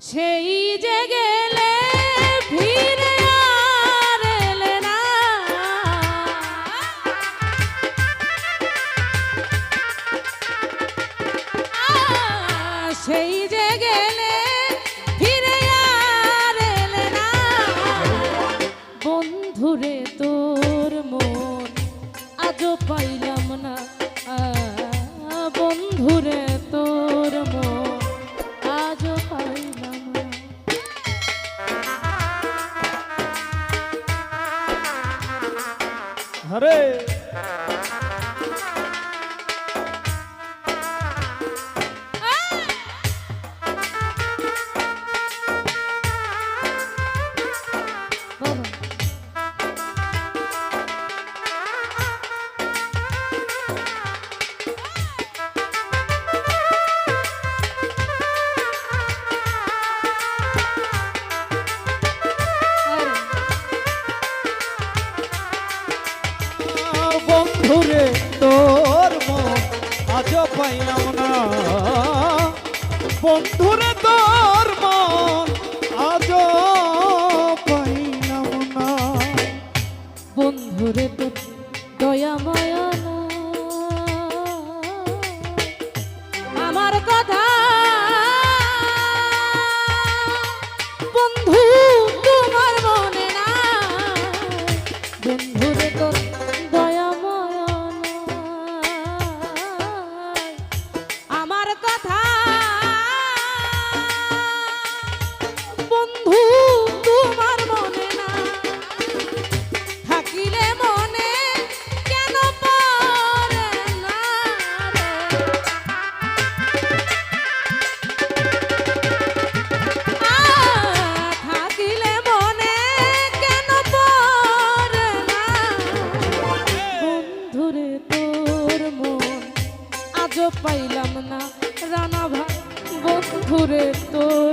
সেই জেগে हरे বন্ধুরে তোর মন আজ পাইলাম না। বন্ধুরে তোর মন আজ পাইলাম না। বন্ধুরে দয়া মধুরে তোর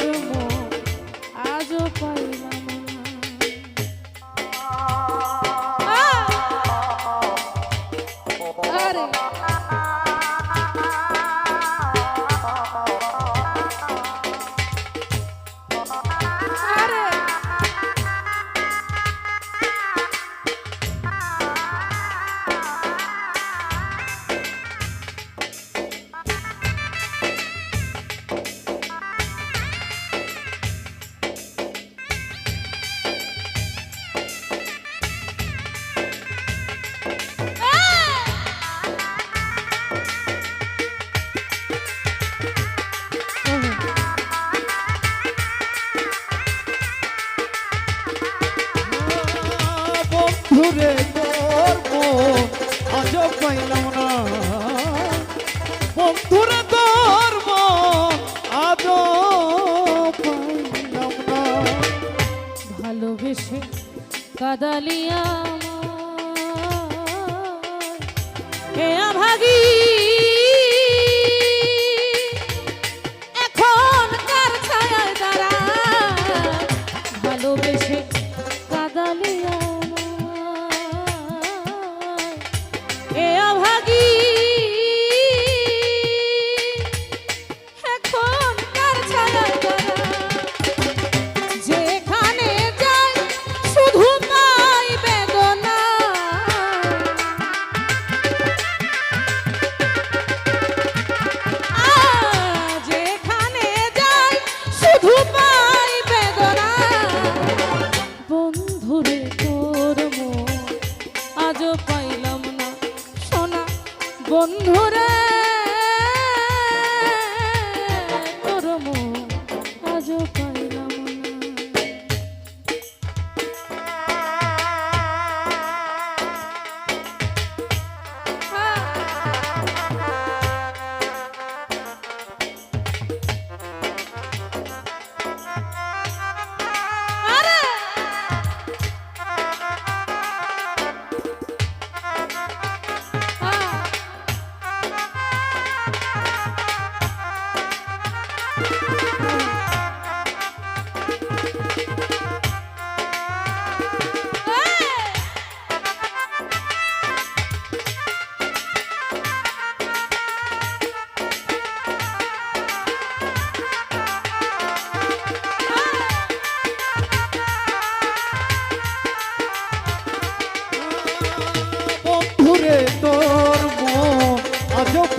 বন্ধুরে করব আজও পাইলাম না। বন্ধুরে ধর্ম আজ পাইলাম না। ভালোবেসে কাদালিয়া হে ভাগী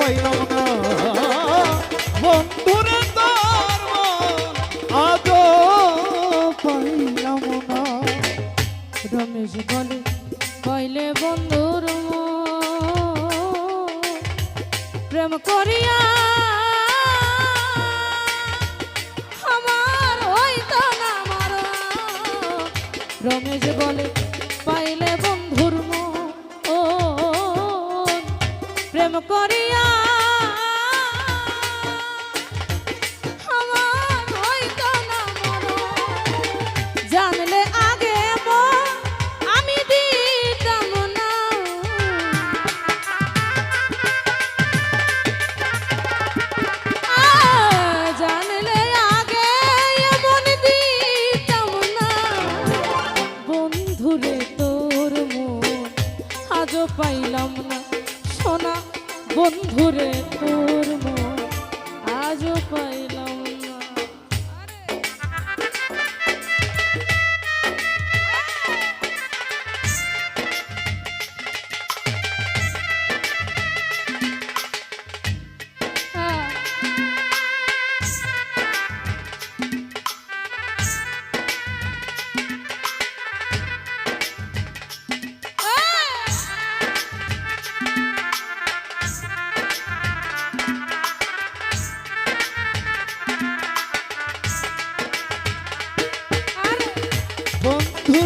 পাইলাম না। বন্ধুরে তার আজ পাইলাম না। রমেশ বলে পাইলে বন্ধুর প্রেম করিয়া আমার হইতো না আমার। রমেশ বলে, পাইলে বন্ধুর মন প্রেম করিয়া বন্ধুরে তোর আজও পাইল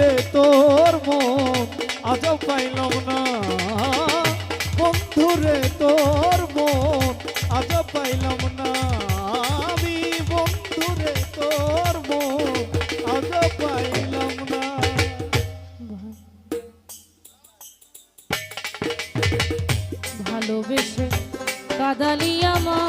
রে তোর মন আজ পাইলাম না। বন্ধু রে তোর মন আজ পাইলাম না। আমি বন্ধু রে তোর মন আজ পাইলাম না। ভালোবেসে কাদালিয়া মা